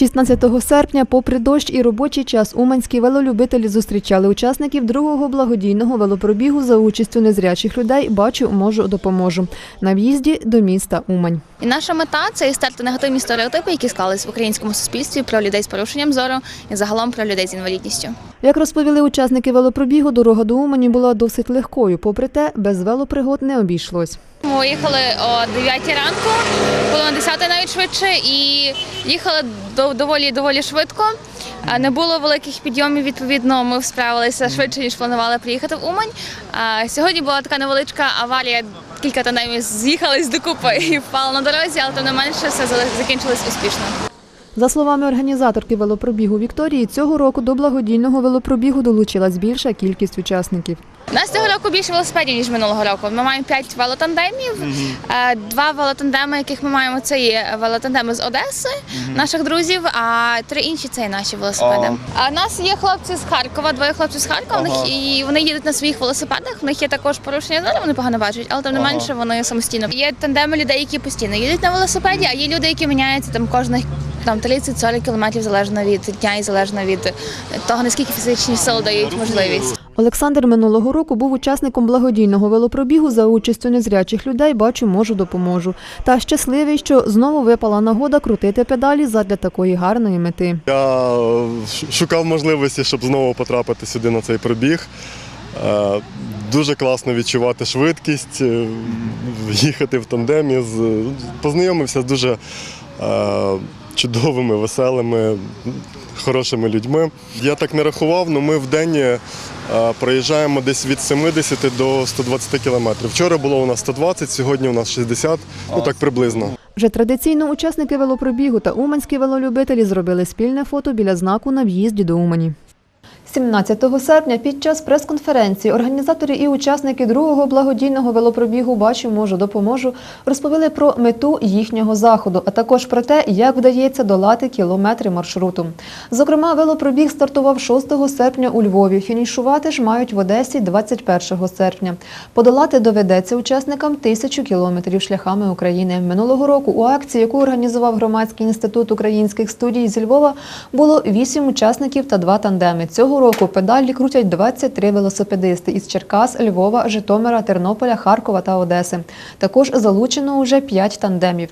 16 серпня, попри дощ і робочий час, уманські велолюбителі зустрічали учасників другого благодійного велопробігу за участю незрячих людей Бачу, можу, допоможу на в'їзді до міста Умань. І наша мета це стерти негативні стереотипи, які склались в українському суспільстві про людей з порушенням зору і загалом про людей з інвалідністю. Як розповіли учасники велопробігу, дорога до Умані була досить легкою. Попри те, без велопригод не обійшлось. Ми їхали о 9 ранку, було на 10 навіть швидше, і їхали до- доволі доволі швидко. Не було великих підйомів. Відповідно, ми справилися швидше ніж планували приїхати в Умань. А сьогодні була така невеличка аварія. Кілька тандемів з'їхались докупи і впали на дорозі, але тим не менше все закінчилось успішно. За словами організаторки велопробігу Вікторії, цього року до благодійного велопробігу долучилась більша кількість учасників. У нас цього року більше велосипедів, ніж минулого року. Ми маємо 5 велотандемів. Е, Два велотандеми, яких ми маємо, це є велотандеми з Одеси, наших друзів, а три інші це є наші велосипеди. А у нас є хлопці з Харкова, двоє хлопців з Харкова, і вони їдуть на своїх велосипедах. В них є також порушення зору, вони погано бачать, але тим не менше вони самостійно. Є тандеми людей, які постійно їдуть на велосипеді, а є люди, які міняються там кожних там 30-40 кілометрів залежно від дня і залежно від того, наскільки фізичні сили дають можливість. Олександр минулого року був учасником благодійного велопробігу за участю незрячих людей Бачу, можу, допоможу. Та щасливий, що знову випала нагода крутити педалі задля такої гарної мети. Я е, шукав можливості, щоб знову потрапити сюди на цей пробіг. Е, Дуже класно відчувати швидкість, е, їхати в тандемі. Познайомився з дуже чудовими, веселими, хорошими людьми. Я так не рахував, але ми в день е, проїжджаємо десь від 70 до 120 кілометрів. Вчора було у нас 120, сьогодні у нас 60, ну так приблизно. Вже традиційно учасники велопробігу та уманські велолюбителі зробили спільне фото біля знаку на в'їзді до Умані. 17 серпня під час прес-конференції організатори і учасники другого благодійного велопробігу Бачу, можу, допоможу розповіли про мету їхнього заходу, а також про те, як вдається долати кілометри маршруту. Зокрема, велопробіг стартував 6 серпня у Львові. Фінішувати ж мають в Одесі 21 серпня. Подолати доведеться учасникам тисячу кілометрів шляхами України. Минулого року у акції, яку організував громадський інститут українських студій зі Львова, було 8 учасників та 2 тандеми. Цього року педалі крутять 23 велосипедисти із Черкас, Львова, Житомира, Тернополя, Харкова та Одеси. Також залучено уже 5 тандемів.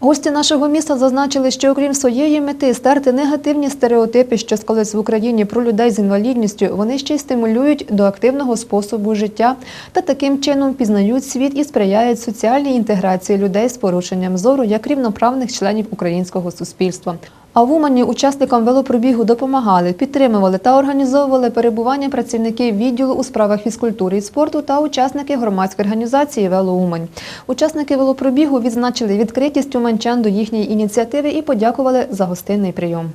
Гості нашого міста зазначили, що окрім своєї мети стерти негативні стереотипи, що склались в Україні про людей з інвалідністю, вони ще й стимулюють до активного способу життя та таким чином пізнають світ і сприяють соціальній інтеграції людей з порушенням зору як рівноправних членів українського суспільства. А в Умані учасникам велопробігу допомагали, підтримували та організовували перебування працівників відділу у справах фізкультури і спорту та учасники громадської організації «Велоумань». Учасники велопробігу відзначили відкритість уманчан до їхньої ініціативи і подякували за гостинний прийом.